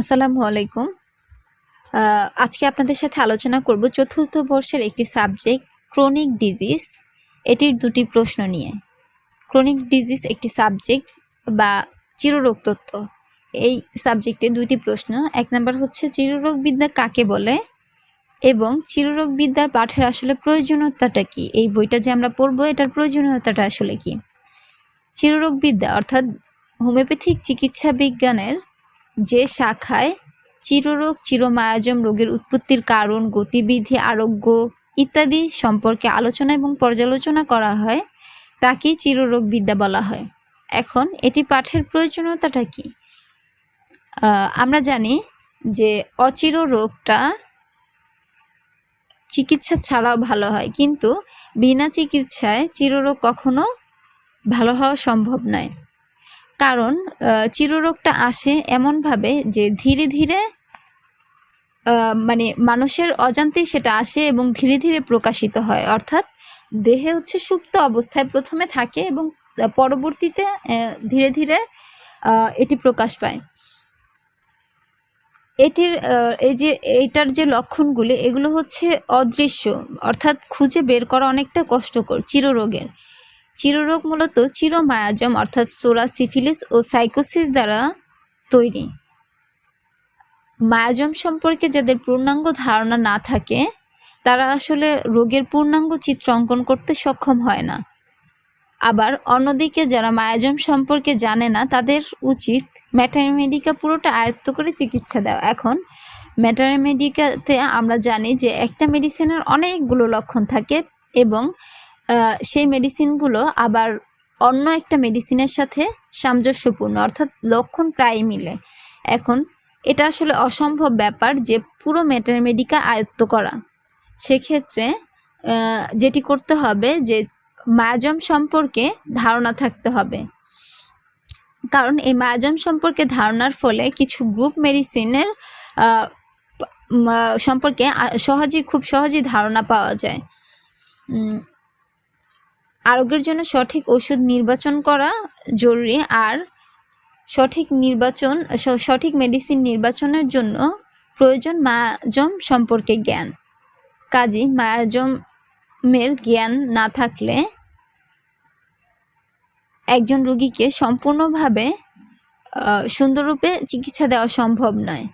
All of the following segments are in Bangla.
আসসালামু আলাইকুম। আজকে আপনাদের সাথে আলোচনা করব চতুর্থ বর্ষের একটি সাবজেক্ট ক্রনিক ডিজিজ এটির দুটি প্রশ্ন নিয়ে। ক্রনিক ডিজিজ একটি সাবজেক্ট বা চিররোগ তত্ত্ব। এই সাবজেক্টে দুটি প্রশ্ন। এক নম্বর হচ্ছে চিররোগবিদ্যা কাকে বলে এবং চিররোগ বিদ্যার পাঠের আসলে প্রয়োজনীয়তাটা কি? এই বইটা যে আমরা পড়ব, এটার প্রয়োজনীয়তাটা আসলে কি? চিররোগবিদ্যা অর্থাৎ হোমিওপ্যাথিক চিকিৎসা বিজ্ঞানের যে শাখায় চিররোগ, চিরমায়াজম রোগের উৎপত্তির কারণ, গতিবিধি, আরোগ্য ইত্যাদি সম্পর্কে আলোচনা এবং পর্যালোচনা করা হয়, তাকেই চিররোগ বিদ্যা বলা হয়। এখন এটি পাঠের প্রয়োজনীয়তাটা কি? আমরা জানি যে অচির রোগটা চিকিৎসা ছাড়াও ভালো হয়, কিন্তু বিনা চিকিৎসায় চিররোগ কখনো ভালো হওয়া সম্ভব নয়। কারণ চিররোগটা আসে এমনভাবে যে ধীরে ধীরে মানে মানুষের অজান্তেই সেটা আসে এবং ধীরে ধীরে প্রকাশিত হয়। অর্থাৎ দেহে হচ্ছে সুপ্ত অবস্থায় প্রথমে থাকে এবং পরবর্তীতে ধীরে ধীরে এটি প্রকাশ পায়। এটির এই যে, এইটার যে লক্ষণগুলি, এগুলো হচ্ছে অদৃশ্য। অর্থাৎ খুঁজে বের করা অনেকটা কষ্টকর, চিররোগের। চিররোগ মূলত চিরমায়াজম, অর্থাৎ সোরা সিফিলিস ও সাইকোসিস দ্বারা তৈরি। মায়াজম সম্পর্কে যাদের পূর্ণাঙ্গ ধারণা না থাকে, তারা আসলে রোগের পূর্ণাঙ্গ চিত্র অঙ্কন করতে সক্ষম হয় না। আবার অন্যদিকে যারা মায়াজম সম্পর্কে জানে না, তাদের উচিত ম্যাটারমেডিকা পুরোটা আয়ত্ত করে চিকিৎসা দেওয়া। এখন ম্যাটারমেডিকাতে আমরা জানি যে একটা মেডিসিনের অনেকগুলো লক্ষণ থাকে এবং সেই মেডিসিনগুলো আবার অন্য একটা মেডিসিনের সাথে সামঞ্জস্যপূর্ণ, অর্থাৎ লক্ষণ প্রায় মিলে। এখন এটা আসলে অসম্ভব ব্যাপার যে পুরো মেটারমেডিকা আয়ত্ত করা। সেক্ষেত্রে যেটি করতে হবে যে মায়াজম সম্পর্কে ধারণা থাকতে হবে। কারণ এই মায়াজম সম্পর্কে ধারণার ফলে কিছু গ্রুপ মেডিসিনের সম্পর্কে সহজেই, খুব সহজেই ধারণা পাওয়া যায়। আরোগ্যের জন্য সঠিক ওষুধ নির্বাচন করা জরুরি আর সঠিক নির্বাচন সঠিক মেডিসিন নির্বাচনের জন্য প্রয়োজন মায়াজম সম্পর্কে জ্ঞান। কাজী মায়াজমের জ্ঞান না থাকলে একজন রোগীকে সম্পূর্ণভাবে সুন্দররূপে চিকিৎসা দেওয়া সম্ভব নয়।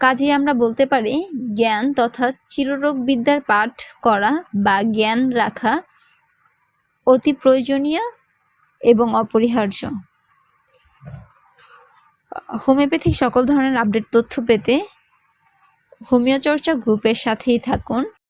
কাজেই আমরা বলতে পারি, জ্ঞান তথা চিররোগ বিদ্যার পাঠ করা বা জ্ঞান রাখা অতি প্রয়োজনীয় এবং অপরিহার্য। হোমিওপ্যাথিক সকল ধরনের আপডেট তথ্য পেতে হোমিওচর্চা গ্রুপের সাথেই থাকুন।